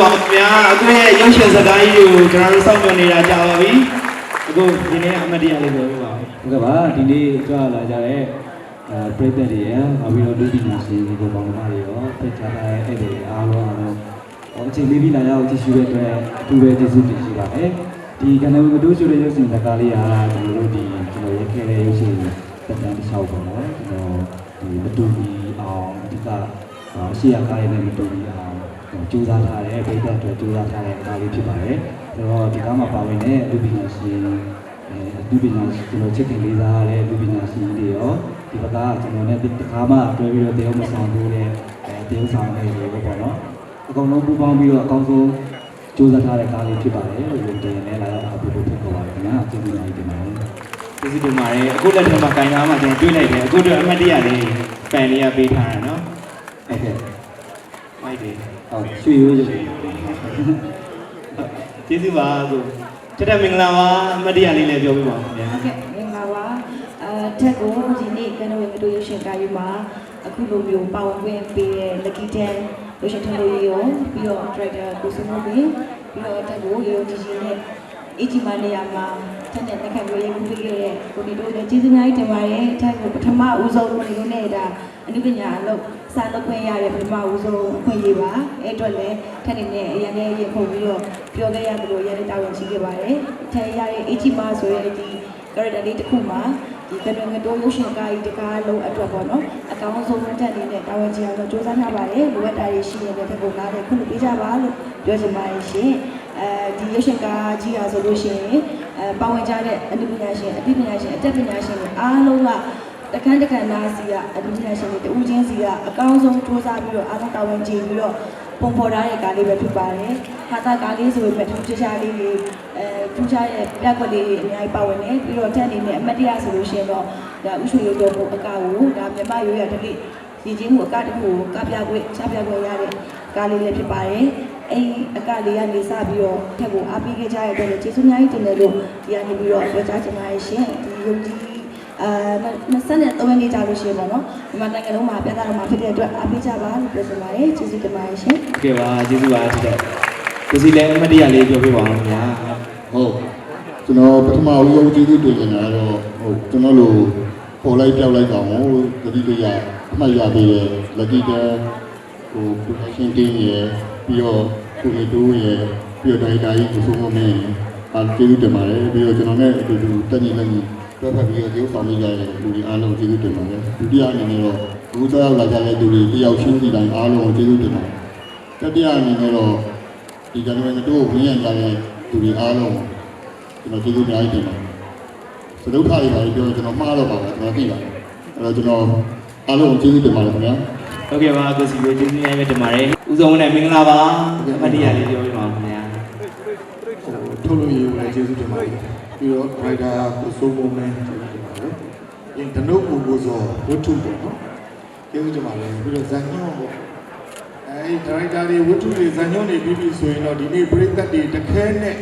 ပါခင်ဗျာအခုရဲ့ရုပ်ရှင်စကားကြီးကိုကျွန်တော်တို့စောင့်မျှော်နေတာကြာပါပြီအခုဒီနေ့အမှတ်တရလေးပြောပြပါဦးဟုတ်ကဲ့ပါဒီနေ့ကြွလာကြတဲ့ အဲပရိသတ်တွေရနောက်ပြီးတော့လူပညာရှင်ဒီပေါ်ပေါင်းသားတွေရောဖိတ်ကြားတဲ့အဲ့ဒီအားလုံးအားလုံးဟောအချိန်လေးပြီးလာရောက်ကြည့်ရှုတဲ့အတွက်အထူးပဲကျေးဇူးတင်ရှိပါတယ်ဒီကနဦးမတိုးရှိတဲ့ရုပ်ရှင်ဇာတ်ကားလေးဟာကျွန်တော်တို့ဒီကျွန်တော်ရိုက်ခဲ့တဲ့ရုပ်ရှင်တက်တန်းတစ်လျှောက်ပေါ့နော်ကျွန်တော်ဒီမတူဘီအောင်အဓိကအရှိရကားရတဲ့မတူဘီအောင်ကြိုးစားထားတဲ့ပရိသတ်အတွက်ကြိုးစားထားတဲ့ကားလေးဖြစ်ပါတယ်ဆိုတော့ဒီကားမှာပါဝင်တဲ့လူပညာရှင် အဲလူပညာရှင်ကျွန်တော်ချစ်ခင်လေးစားရတဲ့လူပညာရှင်တွေရောဒီဘက်ကကျွန်တော်နဲ့တခါမှတွဲပြီးတော့တယောက်မဆောင်ဘူးတဲ့အဲတယောက်ဆောင်နေတယ်ပေါ့နော်အကုန်လုံးပူးပေါင်းပြီးတော့အကောင်းဆုံးစူးစမ်းထားတဲ့ကားလေးဖြစ်ပါတယ်လို့တင်နေလာတော့အပူပူဖြစ်ပေါ်ပါတယ်ခင်ဗျာကျေးဇူးများတင်ပါတယ်ကျေးဇူးတင်ပါတယ်အခုလက်ထက်မှာကင်သားမှာကျွန်တော်တွေ့လိုက်တယ်အခုတော့အမတ်တရားလေးပန်လေးကပေးထားတာနော်ဟုတ်ကဲ့မိုက်တယ်ဟုတ်ရွှေရိုးရုပ်ရှင်ကျေးဇူးပါအခု တက်တက်မင်္ဂလာပါအမတ်တရားလေးလည်းပြောပြပါဦးခင်ဗျာဟုတ်ကဲ့မင်္ဂလာပါအဲထက်ကိုဒီနေ့ကနဝေမတူရုပ်ရှင်ကားကြီးမှာအခုလိုမျိုးပါဝင်ခွင့်ပေးတဲ့ Lucky Ten ရုပ်ရှင်ထုတ်လို့ရရောပြီးတော့ director ကိုစုံမိုးပြီးပြီးတော့ထက်ကိုရိုးကြီးကြီးနဲ့အကြီးမနေရာမှာထက်တဲ့လက်ခံလို့ရမှုပေးခဲ့တဲ့ကိုဒီတို့လည်းကျေးဇူးများတင်ပါတယ်ထက်ကိုပထမဦးဆုံးကိုဒီတို့နဲ့ဒါအနုပညာအလုပ် စာလုပ်ခွင့်ရတဲ့ပထမဦးဆုံးအခွင့်အရေးပါအဲ့အတွက်လည်းထက်နေနဲ့အရင်လည်းရေပုံပြီးတော့ပြောခဲ့ရတယ်လို့ရတဲ့တာဝန်ရှိခဲ့ပါတယ်ထက်ရတဲ့အကြီးမဆိုတဲ့ဒီ character လေးတစ်ခုမှာဒီကနငတိုးရုပ်ရှင်ကားကြီးတကားလုံးအတွက်ပေါ့နော်အကောင်းဆုံးတက်နေတဲ့တာဝန်ကြီးအောင်စူးစမ်းထားပါတယ်လိုအပ်တာတွေရှိနေတဲ့တဲ့ပုံလားတဲ့ခုလိုပေးကြပါလို့ပြောချင်ပါတယ်ရှင်အဲဒီရုပ်ရှင်ကားကြီးဟာဆိုလို့ရှိရင်အဲပါဝင်ကြတဲ့အနုပညာရှင်အသိပညာရှင်အတတ်ပညာရှင်တွေအားလုံးက တခန်းတခန်းသားစီကအနုပညာရှင်တွေတူးချင်းစီကအကောင်းဆုံးစူးစမ်းပြီးတော့အားလုံးတာဝန်ကြီးပြီးတော့ပုံဖော်ထားတဲ့ကားလေးပဲဖြစ်ပါတယ်။ဟာတာကားလေးဆိုပေမဲ့ထူးခြားလေးတွေအဲထူးခြားတဲ့ပြက်ကွက်လေးတွေအများကြီးပါဝင်နေပြီးတော့တက်အနေနဲ့အမတ်တရားဆိုလို့ရှိရင်တော့ဒါဥရွှေရုပ်တော်ကိုအကာကိုဒါမြန်မာရိုးရတလိရည်ချင်းမှုအကတခုကိုကပြခွင့်ချပြခွင့်ရတဲ့ကားလေးလည်းဖြစ်ပါတယ်။အဲ့ဒီအကလေးကနေစပြီးတော့ထက်ကိုအားပေးခဲ့ကြရတဲ့အတွက်ကျေးဇူးအများကြီးတင်တယ်လို့ဒီကနေပြီးတော့ပြောကြားချင်ပါတယ်ရှင်။ဒီယုံကြည် အာ23ရက်နေ့ကြာလို့ရှိရင်ပေါ့နော်ဒီမှာနိုင်ငံလုံးမှာပြသတော့မှာဖြစ်တဲ့အတွက်အားပေးကြပါလို့ပြောချင်ပါတယ်ကျေးဇူးတင်ပါတယ်ရှင် โอเคပါကျေးဇူးပါတက်တက်ကိုစီလည်းအမတ်တရားလေးပြောပြပါဦးခင်ဗျာ ဟုတ်ကျွန်တော်ပထမဦးဆုံးကျေးဇူးတင်နေတာကတော့ဟုတ်ကျွန်တော်လိုပေါ်လိုက်ပြောက်လိုက်ကောင်ဟိုတတိယအမှတ်ရပေးတဲ့ lucky day ဟို production team ရယ်ပြီးတော့ကိုနေတိုးရယ်ပြီးတော့ဒိုင်တာကြီးကိုဆုံးမမင်းအားကျေးဇူးတင်ပါတယ်ပြီးတော့ကျွန်တော်နဲ့အတူတူတက်ညီလက်ညီ တွဲဖက်ပြီးတော့ဒီဥဆောင်လေးကြတဲ့လူတွေအားလုံးကျေးဇူးတင်ပါတယ်ဒုတိယအနေနဲ့တော့အခုကြောက်လာကြတဲ့လူတွေတယောက်ချင်းစီတိုင်းအားလုံးကိုကျေးဇူးတင်ပါတယ်တတိယအနေနဲ့တော့ဒီကနေ့ကတော့ဝင်ရကြတဲ့လူတွေအားလုံးကျွန်တော်ကျေးဇူးအများကြီးတင်ပါတယ်။သဒုက္ခတွေပါပြောရင်ကျွန်တော်မှားတော့ပါပဲကျွန်တော်သိပါတယ်။အဲ့တော့ကျွန်တော်အားလုံးကိုကျေးဇူးတင်ပါတယ်ခင်ဗျာဟုတ်ကဲ့ပါကိုစီလည်းကျေးဇူးများပဲတင်ပါတယ်ဦးဆုံးနဲ့မင်္ဂလာပါအမတ်တရားလေးပြောပြပါဦးခင်ဗျာဟိုထုတ်လို့ရည်လည်းကျေးဇူးတင်ပါတယ် ပြီးတော့ writer ကိုစိုးမိုးမင်းကျေးဇူးတင်ပါတယ်အင်းဒနုကိုကိုစောဝတ္ထုပေါ့နော်ကျေးဇူးတင်ပါတယ်ပြီးတော့ဇန်ညွန့်ပေါ့အဲဒီ director တွေဝတ္ထုတွေဇန်ညွန့်တွေပြီးပြီဆိုရင်တော့ဒီနေ့ပရိသတ်တွေတခဲနဲ့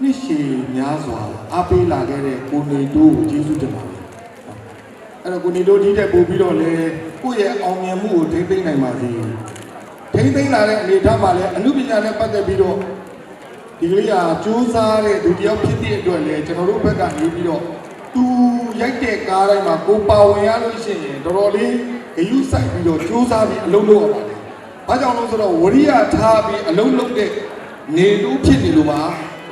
နှစ်ရှည်များစွာအားပေးလာခဲ့တဲ့ကိုနေတိုးကိုကျေးဇူးတင်ပါတယ်အဲ့တော့ကိုနေတိုးဒီတက်ပို့ပြီးတော့လေကိုယ့်ရဲ့အောင်မြင်မှုကိုထိမ့်သိမ့်နိုင်ပါစေထိမ့်သိမ့်လာတဲ့အနေအထားမှာလည်းအမှုပညာနဲ့ပတ်သက်ပြီးတော့ ဒီကလေးကစူးစားတဲ့သူတယောက်ဖြစ်တဲ့အတွက်လည်းကျွန်တော်တို့ဘက်ကနေပြီးတော့သူရိုက်တဲ့ကားတိုင်းမှာကိုပါဝင်ရလို့ရှိရင်တော်တော်လေးဂယုစိုက်ပြီးတော့စူးစားပြီးအလုပ်လုပ်ရပါတယ်။ဘာကြောင့်လဲဆိုတော့ဝရိယထားပြီးအလုပ်လုပ်တဲ့နေလို့ဖြစ်နေလို့ပါ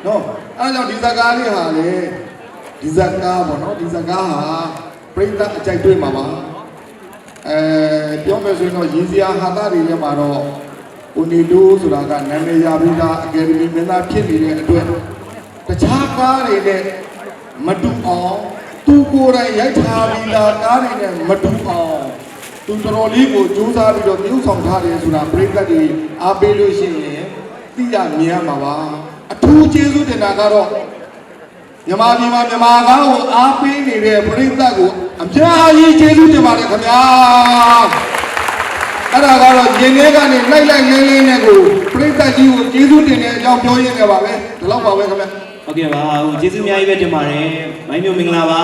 နော်။အဲဒါကြောင့်ဒီဇာကားလေးဟာလေဒီဇာကားပေါ့နော်ဒီဇာကားဟာပြိဿအကြိုက်တွေ့မှာပါ။အဲပြောမယ်ဆိုရင်တော့ရင်းစရာဟာတာတွေထဲမှာတော့ ကိုနေတိုးဆိုတာကနာမည်ရပြီးသားအကယ်ဒမီမင်းသားဖြစ်နေတဲ့အတွက်တခြားကားတွေနဲ့မတူအောင်သူကိုယ်တိုင်ရိုက်ထားပြီးသားကားတွေနဲ့မတူအောင်သူတော်တော်လေးကိုကြိုးစားပြီးတော့ပြုဆောင်ထားတယ်ဆိုတာပြိဿတ်တွေအားပေးလို့ရှိရင်သိရမြင်ရမှာပါအထူးကျေးဇူးတင်တာကတော့မြန်မာပြည်မှာမြန်မာကားကိုအားပေးနေတဲ့ပြိဿတ်ကိုအများကြီးကျေးဇူးတင်ပါတယ်ခင်ဗျာ အဲ့ဒါကတော့ရင်ထဲကနေလိုက်လိုက်လေးလေးနဲ့ကိုပြိဿကြီးကိုကျေးဇူးတင်တဲ့အကြောင်းပြောရင်းနဲ့ပါပဲဒီလောက်ပါပဲခင်ဗျဟုတ်ကဲ့ပါဟိုကျေးဇူးအများကြီးပဲတင်ပါတယ်မိုင်းမျိုးမင်္ဂလာပါ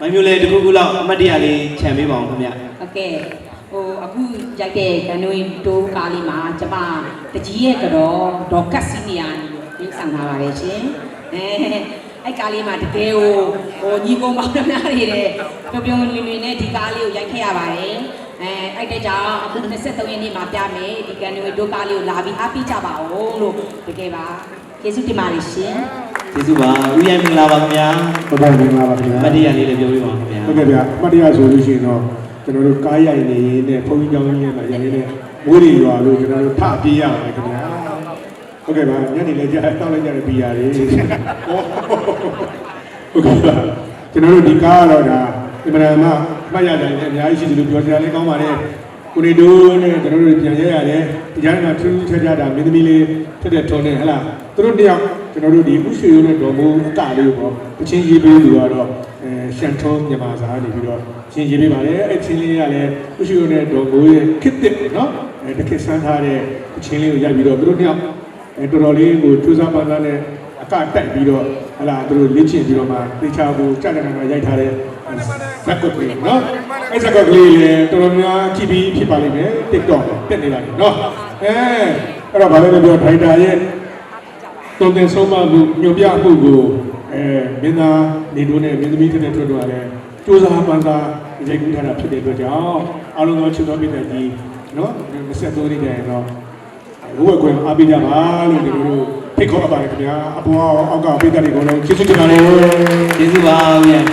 မိုင်းမျိုးလည်းတခုခုလောက်အမတ်တရားလေးခြံပေးပါအောင်ခင်ဗျာဟုတ်ကဲ့ဟိုအခုရိုက်တဲ့ဂန်နွေတိုးကားလေးမှာကျမတကြီးရဲ့ကတော့ဒေါ်ကတ်စီနီယာကိုဆောင်ထားပါတယ်ရှင်အဲအဲ့ကားလေးမှာတကယ်ကိုဟိုညီကုန်းပေါင်းများတွေတဲ့ပြုံပြုံလွင်လွင်နဲ့ဒီကားလေးကိုရိုက်ခဲ့ရပါတယ် အဲအဲ့တဲ့ကြောင့်အခု23ရက်နေ့မှာပြမယ်ဒီဂန်နွေတိုးကားလေးကိုလာပြီးအားပေးကြပါဦးလို့တကယ်ပါကျေးဇူးတင်ပါတယ်ရှင်ကျေးဇူးပါဦးရိုင်းမင်္ဂလာပါခင်ဗျာဟုတ်ပါဘူးမင်္ဂလာပါခင်ဗျာမတ်တရားလေးလည်းပြောပြပါဦးခင်ဗျာဟုတ်ကဲ့ဗျာအမှတ်တရဆိုလို့ရှိရင်တော့ကျွန်တော်တို့ကားရိုက်နေရင်နဲ့ဘုန်းကြီးကျောင်းကြီးရဲ့မှာရိုက်နေတဲ့မိုးရီရွာလို့ကျွန်တော်တို့ထပြေးရပါတယ်ခင်ဗျာဟုတ်ကဲ့ပါညနေလည်းကြာတောက်လိုက်ကြတဲ့ဘီယာတွေဟုတ်ကဲ့ပါကျွန်တော်တို့ဒီကားကတော့ဒါအမှန်တမ်းမှ မှတ်ရတယ်အများကြီးရှိတယ်လို့ပြောကြတယ်ကောင်းပါတယ်ကိုနေတိုးနဲ့ကျွန်တော်တို့ပြန်ရဲရတယ်ဒီကြားမှာထူးထူးခြားခြားဒါမင်းသမီးလေးဖြစ်တဲ့ထုံးနေဟလားသူတို့တယောက်ကျွန်တော်တို့ဒီဥရွှေရိုးနဲ့ဒေါ်မိုးအကလေးပေါ့အချင်းရေးပေးသူကတော့အဲရှန်ထုံးမြန်မာစာနေပြီးတော့ချင်းရေးပေးပါတယ်အဲ့ချင်းလေးကလည်းဥရွှေရိုးနဲ့ဒေါ်မိုးရဲ့ခစ်တစ်နော်အဲတခစ်ဆန်းထားတဲ့အချင်းလေးကိုရိုက်ပြီးတော့သူတို့တယောက်အဲတော်တော်လေးကိုထူးဆန်းပါးသားနဲ့အကတက်ပြီးတော့ဟလာသူတို့လေ့ကျင့်ပြီးတော့မှတေချာကိုကြက်ကြက်ကြက်ရိုက်ထားတဲ့ ဇက်ကွက်ကလေးနော်အဲ့ဇက်ကွက်ကလေးလည်းတော်တော်များကြည့်ပြီးဖြစ်ပါလိမ့်မယ် TikTok တက်နေလိုက်နော်အဲအဲ့တော့ဗာလဲပြောထိုင်တာရဲ့တုံတင်ဆုံးမမှုညွန်ပြမှုကိုအဲမင်းသားနေတို့နဲ့မင်းသမီးတဲ့ထွက်တော့လည်းစူးစမ်းပန်းစားရိုက်ကူးထားတာဖြစ်တဲ့အတွက်ကြောင့်အားလုံးသောချစ်တော်ပြည်သက်ကြီးနော်23နှစ်တည်းတော့ဘိုးဘွယ်ကွယ်အားပေးကြပါလို့ဒီလိုလိုဖိတ်ခေါ်အပ်ပါတယ်ခင်ဗျာအပေါ်အောက်ကပေးတဲ့တွေကတော့ကျေးဇူးတင်ပါတယ်ကျေးဇူးပါဦးရိုင်း